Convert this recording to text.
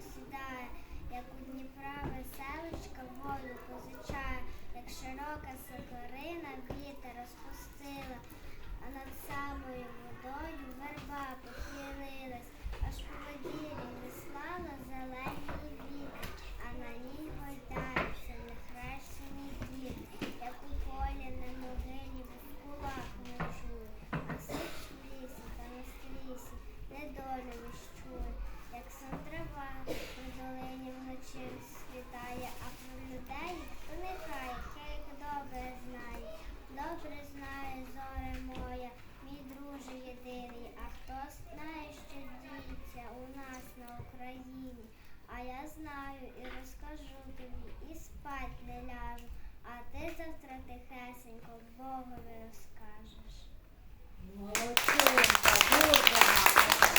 сідає, як у Дніпра веселочка волю позичає, як широка сокорина вітер розпустила, а над самою водою верба похилилась, аж по воді вислала зелені віти, а на ній гойдаються нехрещені діти, як у полі на могилі в кулак ночує, а сич в лісі та на стрісі недолю віщує, як сон трава. А я знаю і розкажу тобі, і спать не ляжу, а ти завтра тихесенько Богові розкажеш.